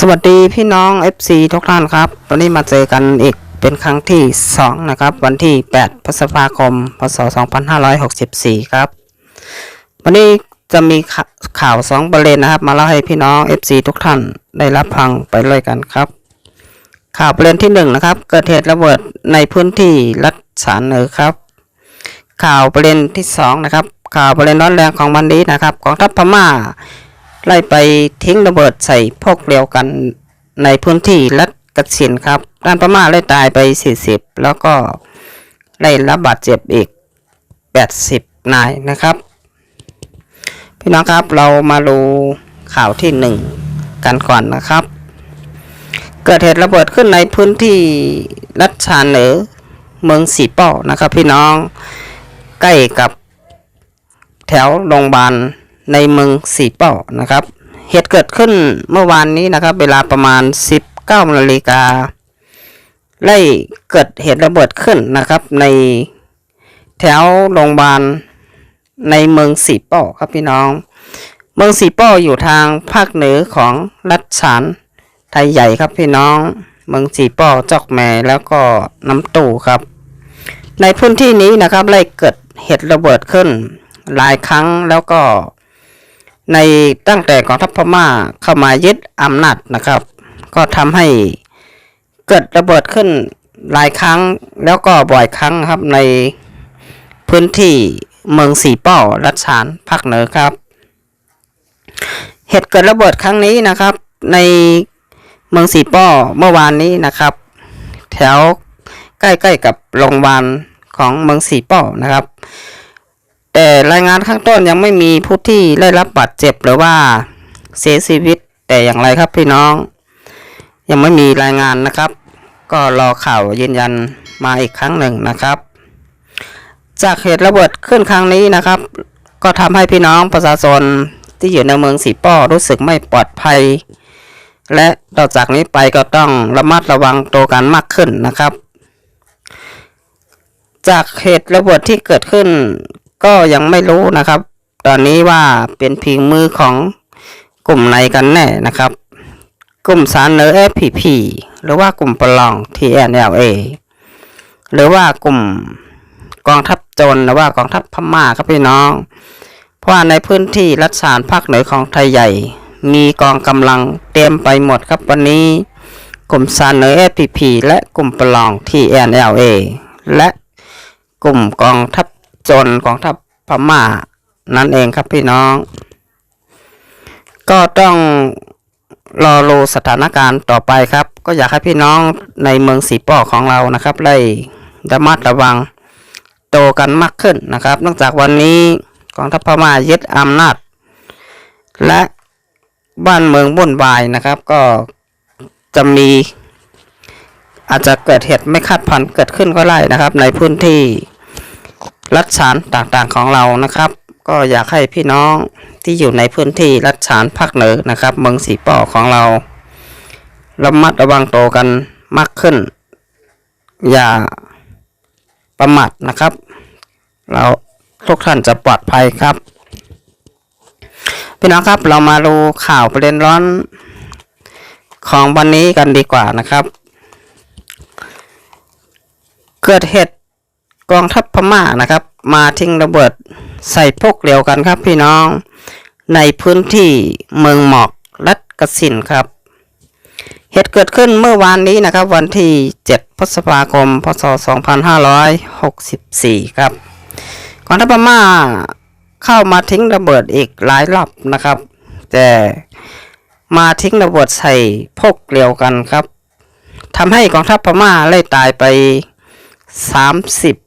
สวัสดีพี่น้อง FC ทุกท่านครับ วันนี้มาเจอกันอีกเป็นครั้งที่ 2 นะครับ วันที่ 8 พฤษภาคม พศ 2564 ครับ วันนี้จะมีข่าว 2 ประเด็นนะครับ มาเล่าให้พี่น้อง FC ทุกท่านได้รับฟังไปเลยกันครับ ข่าวประเด็นที่ 1 นะครับ เกิดเหตุระเบิดในพื้นที่รัฐฉานเหนือครับ ข่าวประเด็นที่ 2 นะครับ ข่าวประเด็นร้อนแรงของวันนี้นะครับกองทัพพม่า ไล่ไปทิ้งระเบิดใส่พวกเดียวกันในพื้นที่รัฐกสินครับด้านพม่าไล่ตายไป 40 แล้วก็ไล่รับบาดเจ็บอีก 80 นายนะครับ พี่น้องครับเรามาดูข่าวที่ 1 กันก่อนนะครับ เกิดเหตุระเบิดขึ้นในพื้นที่รัฐชานเหนือเมืองสีเป้านะครับ พี่น้องใกล้กับแถวโรงพยาบาล ในเมืองสีเป้านะครับ เหตุเกิดขึ้นเมื่อวานนี้นะครับ เวลาประมาณ 19นาฬิกาไล่เกิดเหตุระเบิดขึ้นนะครับ ในแถวโรงพยาบาลในเมืองสีเป้าครับพี่น้อง เมืองสีเป้าอยู่ทางภาคเหนือของรัฐฉานไทยใหญ่ครับพี่น้อง เมืองสีเป้าจอกแม่แล้วก็น้ำตู่ครับ ในพื้นที่นี้นะครับไล่เกิดเหตุระเบิดขึ้นหลายครั้งแล้วก็ ในตั้งแต่กองทัพพม่าเข้ามายึดอำนาจนะครับ ก็ทำให้เกิดระเบิดขึ้นหลายครั้งแล้วก็บ่อยครั้งครับในพื้นที่เมืองสีเป้ารัชฉานภาคเหนือครับ เหตุเกิดระเบิดครั้งนี้นะครับ ในเมืองสีเป้อเมื่อวานนี้นะครับ แถวใกล้ๆกับโรงพยาบาลของเมืองสีเป้อนะครับ แต่รายงานข้างต้นยังไม่มีผู้ที่ได้รับบาดเจ็บหรือว่าเสียชีวิตแต่อย่างไรครับพี่น้อง ยังไม่มีรายงานนะครับ ก็รอข่าวยืนยันมาอีกครั้งหนึ่งนะครับ จากเหตุระเบิดขึ้นครั้งนี้นะครับ ก็ทำให้พี่น้องประชาชนที่อยู่ในเมืองสีป้อรู้สึกไม่ปลอดภัย และต่อจากนี้ไปก็ต้องระมัดระวังตัวกันมากขึ้นนะครับ จากเหตุระเบิดที่เกิดขึ้น ก็ยังไม่รู้นะครับ ตอนนี้ว่าเป็นเพียงมือของกลุ่มไหนกันแน่นะครับ กลุ่มสารเนอ FPP หรือว่ากลุ่มปลอง TNLA หรือว่ากลุ่มกองทัพจรหรือว่ากองทัพพม่าครับพี่น้อง เพราะว่าในพื้นที่รัฐสารภาคเหนือของไทยใหญ่ มีกองกำลังเตรียมไปหมดครับวันนี้ กลุ่มซานเนอ FPP และกลุ่มปลอง TNLA และกลุ่มกองทัพ โจรกองทัพพม่า นั่นเองครับพี่น้อง ก็ต้องรอรูสถานการณ์ต่อไปครับ ก็อยากให้พี่น้องในเมืองสีปอของเรานะครับไล่ระมัดระวังโตกันมากขึ้นนะครับนองจากวันนี้กองทัพพม่ายึดอำนาจ และบ้านเมืองวุ่นวายนะครับ ก็จะมีอาจจะเกิดเหตุไม่คาดฝันเกิดขึ้นก็ได้นะครับ ในพื้นที่ รัฐฉานต่างๆของเรานะครับ ก็อยากให้พี่น้องที่อยู่ในพื้นที่รัฐฉานภาคเหนือนะครับ เมืองสีป่อของเราระมัดระวังตัวกันมากขึ้น อย่าประมาทนะครับ เราทุกท่านจะปลอดภัยครับ พี่น้องครับเรามาดูข่าวประเด็นร้อนของวันนี้กันดีกว่านะครับ เกิดเหตุ กองทัพพม่านะครับ มาทิ้งระเบิดใส่พวกเดียวกันครับพี่น้อง ในพื้นที่เมืองหมอกรัฐกสินครับ เหตุเกิดขึ้นเมื่อวานนี้นะครับ วันที่ 7 พฤษภาคม พศ 2564 ครับกองทัพพม่าเข้ามาทิ้งระเบิดอีกหลายรอบนะครับ แต่มาทิ้งระเบิดใส่พวกเดียวกันครับทำให้กองทัพพม่าไล่ตายไป 30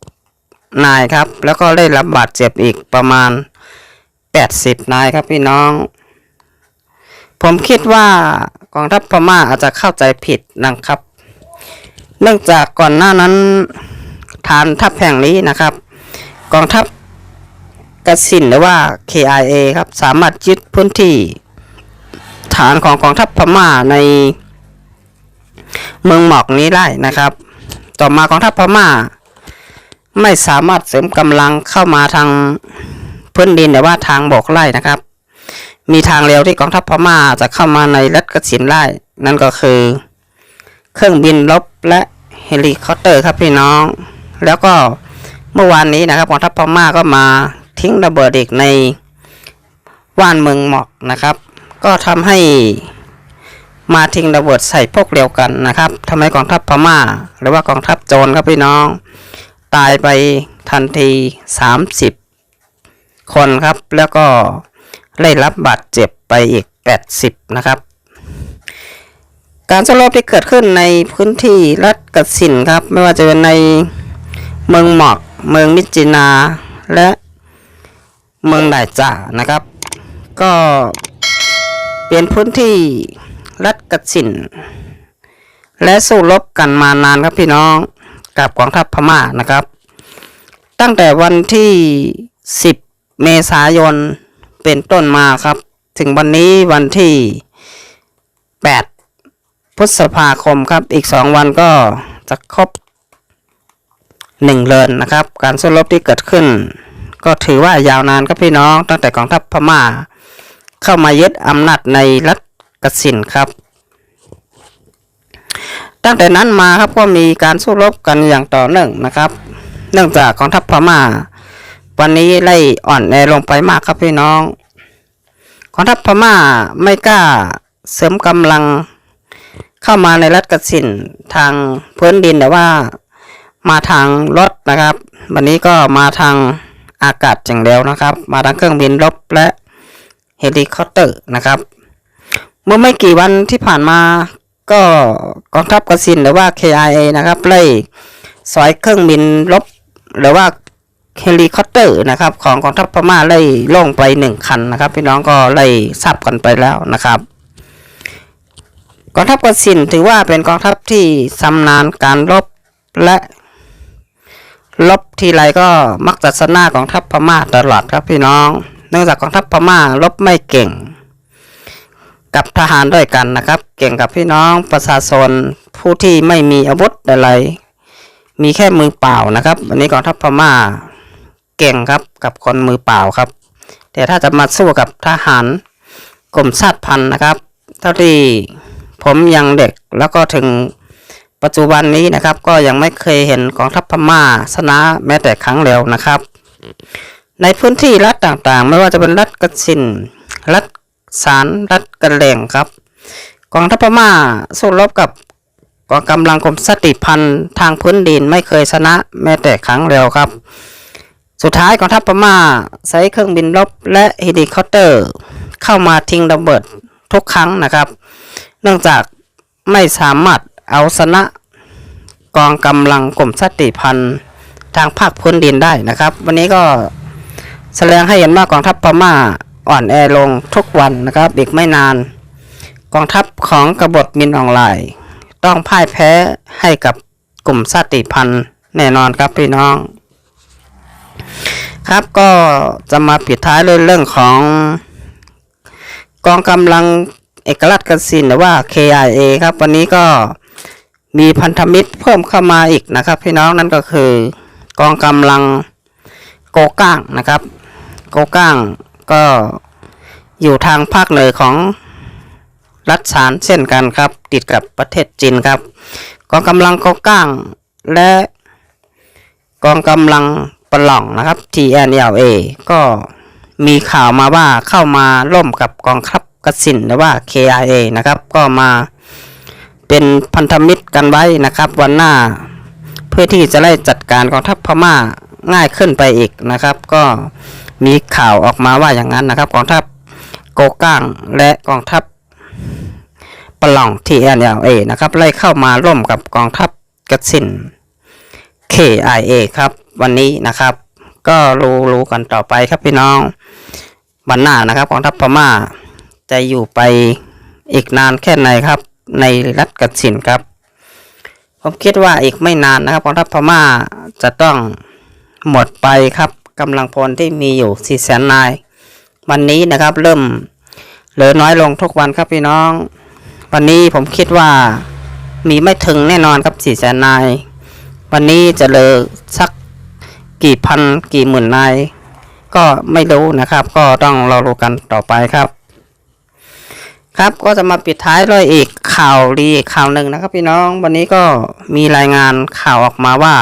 นายครับ แล้วก็ได้รับบาดเจ็บอีกประมาณ 80 นายครับพี่น้อง ผมคิดว่ากองทัพพม่าอาจจะเข้าใจผิดนะครับ เนื่องจากก่อนหน้านั้นฐานทัพแห่งนี้นะครับ กองทัพกสินหรือว่า KIA ครับสามารถยึดพื้นที่ ฐานของกองทัพพม่าในเมืองหมอกนี้ได้นะครับ ต่อมากองทัพพม่า ไม่สามารถเสริมกำลังเข้ามาทางพื้นดินหรือว่าทางบกไล่นะครับ มีทางเร็วที่กองทัพพม่าจะเข้ามาในรัฐกสินไล่นั่นก็คือ เครื่องบินรบและเฮลิคอปเตอร์ครับพี่น้อง แล้วก็เมื่อวานนี้นะครับกองทัพพม่าก็มาทิ้งระเบิดอีกในว่านเมืองหมอกนะครับ ก็ทำให้มาทิ้งระเบิดใส่พวกเดียวกันนะครับทำให้กองทัพพม่า หรือว่ากองทัพโจรครับพี่น้อง ตายไปทันที 30 คนครับ แล้วก็ได้รับบาดเจ็บไปอีก 80 นะครับ การสู้รบที่เกิดขึ้นในพื้นที่รัฐกสินครับ ไม่ว่าจะเป็นในเมืองหมอก เมืองมิจินา และเมืองไดจ่านะครับ ก็เป็นพื้นที่รัฐกสิน และสู้รบกันมานานครับพี่น้อง กับกองทัพพม่านะครับ ตั้งแต่วันที่ 10 เมษายนเป็นต้นมาครับ ถึงวันนี้วันที่ 8 พฤษภาคมครับ อีก 2 วันก็จะครบ 1เดือนนะครับ การสู้รบที่เกิดขึ้น ก็ถือว่ายาวนานครับพี่น้อง ตั้งแต่กองทัพพม่า เข้ามายึดอำนาจในรัฐกสินครับ ตั้งแต่นั้นมาครับก็มีการสู้รบกันอย่างต่อเนื่องนะครับ เนื่องจากกองทัพพม่า วันนี้ไล่อ่อนแอลงไปมากครับพี่น้องกองทัพพม่าไม่กล้าเสริมกำลังเข้ามาในรัฐกสินทางพื้นดินแต่ว่ามาทางรถนะครับ วันนี้ก็มาทางอากาศอย่างเดียวนะครับ มาทางเครื่องบินรบและเฮลิคอปเตอร์นะครับ เมื่อไม่กี่วันที่ผ่านมา ก็กองทัพกสินหรือว่า KIA นะครับไล่สอยเครื่องบินรบหรือว่าเฮลิคอปเตอร์นะครับ ของกองทัพพม่าไล่ล่งไปหนึ่งคันนะครับ พี่น้องก็ไล่ทราบกันไปแล้วนะครับกองทัพกสินถือว่าเป็นกองทัพที่ชำนาญการรบและรบทีไรก็มักจะชนะกองทัพพม่าตลอดครับพี่น้อง เนื่องจากกองทัพพม่ารบไม่เก่ง กับทหารด้วยกันนะครับ เก่งกับพี่น้องประชาชนผู้ที่ไม่มีอาวุธอะไร มีแค่มือเปล่านะครับวันนี้กองทัพพม่าเก่งครับกับคนมือเปล่าครับ แต่ถ้าจะมาสู้กับทหารกรมชาติพันธุ์นะครับ เท่าที่ผมยังเด็กแล้วก็ถึงปัจจุบันนี้นะครับ ก็ยังไม่เคยเห็นกองทัพพม่าชนะแม้แต่ครั้งเดียวนะครับ ในพื้นที่รัฐต่างๆ ไม่ว่าจะเป็นรัฐกสินรัฐ สารรัฐกระเหล่งครับกองทัพพม่าสู้รบกับกองกำลังกรมสติพันธ์ทางพื้นดินไม่เคยชนะแม้แต่ครั้งเดียวครับ สุดท้ายกองทัพพม่าใช้เครื่องบินรบและเฮลิคอปเตอร์ เข้ามาทิ้งระเบิดทุกครั้งนะครับ เนื่องจากไม่สามารถเอาชนะกองกำลังกรมสติพันธ์ทางภาคพื้นดินได้นะครับ วันนี้ก็แสดงให้เห็นว่ากองทัพพม่า อ่อนแอลงทุกวันนะครับอีกไม่นาน กองทัพของกบฏมินออนไลน์ต้องพ่ายแพ้ให้กับกลุ่มชาติพันธุ์แน่นอนครับพี่น้อง ครับก็จะมาปิดท้ายเรื่องเรื่องของกองกำลังเอกราชกสินหรือว่า KIA ครับ วันนี้ก็มีพันธมิตรเพิ่มเข้ามาอีกนะครับ พี่น้องนั่นก็คือกองกำลังโกก้างนะครับ โกก้าง ก็อยู่ทางภาคเหนือของรัฐฉานเช่นกันครับ ติดกับประเทศจีนครับกองกำลังโกก้างและกองกำลังปะหล่องนะครับ TNLA ก็มีข่าวมาว่าเข้ามาร่วมกับกองทัพกสินหรือว่า KIA นะครับ ก็มาเป็นพันธมิตรกันไว้นะครับ วันหน้า เพื่อที่จะได้จัดการกองทัพพม่าง่ายขึ้นไปอีกนะครับ ก็ มีข่าวออกมาว่าอย่างนั้นนะครับกองทัพโกก้างและกองทัพปล่อง TNLA นะครับไล่เข้ามาร่วมกับกองทัพกสิน KIA ครับ วันนี้นะครับ ก็รู้รู้กันต่อไปครับพี่น้องวันหน้านะครับกองทัพพม่า จะอยู่ไปอีกนานแค่ไหนครับ ในรัฐกสินครับ ผมคิดว่าอีกไม่นานนะครับกองทัพพม่าจะต้องหมดไปครับ กำลังพลที่มีอยู่สี่แสนนาย วันนี้นะครับเริ่มเหลือน้อยลงทุกวันครับพี่น้อง วันนี้ผมคิดว่ามีไม่ถึงแน่นอนครับสี่แสนนาย วันนี้จะเหลือสักกี่พันกี่หมื่นนายก็ไม่รู้นะครับ ก็ต้องรอรู้กันต่อไปครับ ครับก็จะมาปิดท้ายด้วยอีกข่าวดีข่าวหนึ่งนะครับ พี่น้องวันนี้ก็มีรายงานข่าวออกมาว่า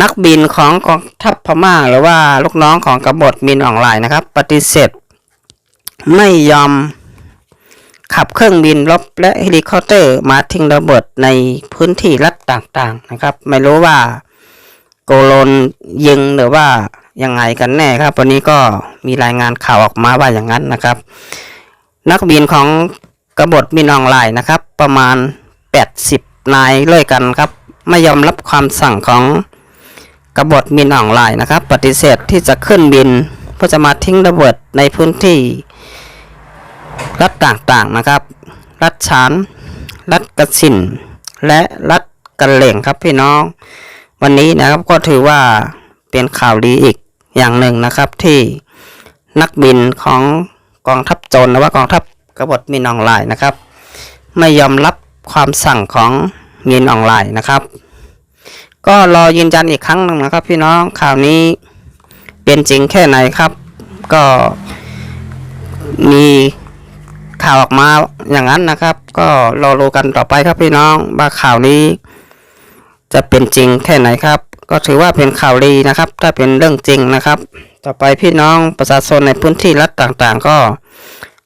นักบินของกองทัพพม่า หรือว่าลูกน้องของกบฏบินออนไลน์นะครับ ปฏิเสธไม่ยอมขับเครื่องบินรบและเฮลิคอปเตอร์มาทิ้งระเบิดในพื้นที่รัฐต่างๆนะครับ ไม่รู้ว่าโกโลนยิงหรือว่ายังไงกันแน่ครับ วันนี้ก็มีรายงานข่าวออกมาว่าอย่างนั้นนะครับ นักบินของกบฏบินออนไลน์นะครับ ประมาณ 80 นายเลยกันครับ ไม่ยอมรับความสั่งของ กบฏบินออนไลน์นะครับ ปฏิเสธที่จะขึ้นบินเพื่อจะมาทิ้งระเบิดในพื้นที่ รัฐต่างๆนะครับ รัฐฉาน รัฐกสิน และรัฐกันเหล่งครับพี่น้อง วันนี้นะครับก็ถือว่าเป็นข่าวดีอีกอย่างหนึ่งนะครับที่นักบินของกองทัพโจรหรือว่ากองทัพกบฏมินออนไลน์นะครับ ไม่ยอมรับความสั่งของมินออนไลน์นะครับ ก็รอยืนยันอีกครั้งหนึ่งนะครับ พี่น้องข่าวนี้เป็นจริงแค่ไหนครับ ก็มีข่าวออกมาอย่างนั้นนะครับ ก็รอรู้กันต่อไปครับพี่น้องว่าข่าวนี้ จะเป็นจริงแค่ไหนครับ ก็ถือว่าเป็นข่าวดีนะครับ ถ้าเป็นเรื่องจริงนะครับ ต่อไปพี่น้องประชาชนในพื้นที่รัฐต่างๆ ก็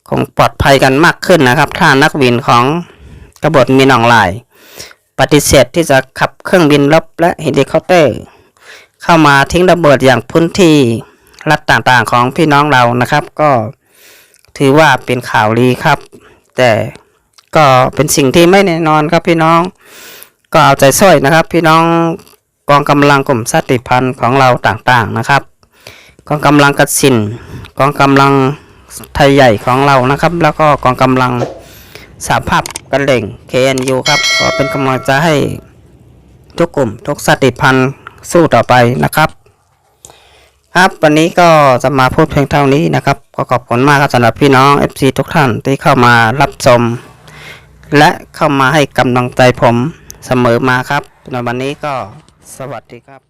คงปลอดภัยกันมากขึ้นนะครับ ถ้านักบินของกบฏมินออนไลน์ ปฏิเสธที่จะขับเครื่องบินรบและเฮลิคอปเตอร์ เข้ามาทิ้งระเบิดอย่างพื้นที่รัฐต่างๆของพี่น้องเรานะครับ ก็ถือว่าเป็นข่าวดีครับ แต่ก็เป็นสิ่งที่ไม่แน่นอนครับพี่น้อง ก็เอาใจช่วยนะครับ พี่น้องกองกำลังกลุ่มชาติพันธ์ของเราต่างๆนะครับกองกำลังกสินกองกำลังไทยใหญ่ของเรานะครับ แล้วก็กองกำลัง สาภาพกันเหล่ง KNU ครับก็เป็นกำลังใจให้ทุกกลุ่มทุกชาติพันธ์สู้ต่อไปนะครับ ครับวันนี้ก็จะมาพูดเพียงเท่านี้นะครับก็ขอบคุณมากครับสำหรับพี่น้อง FC ทุกท่านที่เข้ามารับชมและเข้ามาให้กำลังใจผมเสมอมาครับในวันนี้ก็สวัสดีครับ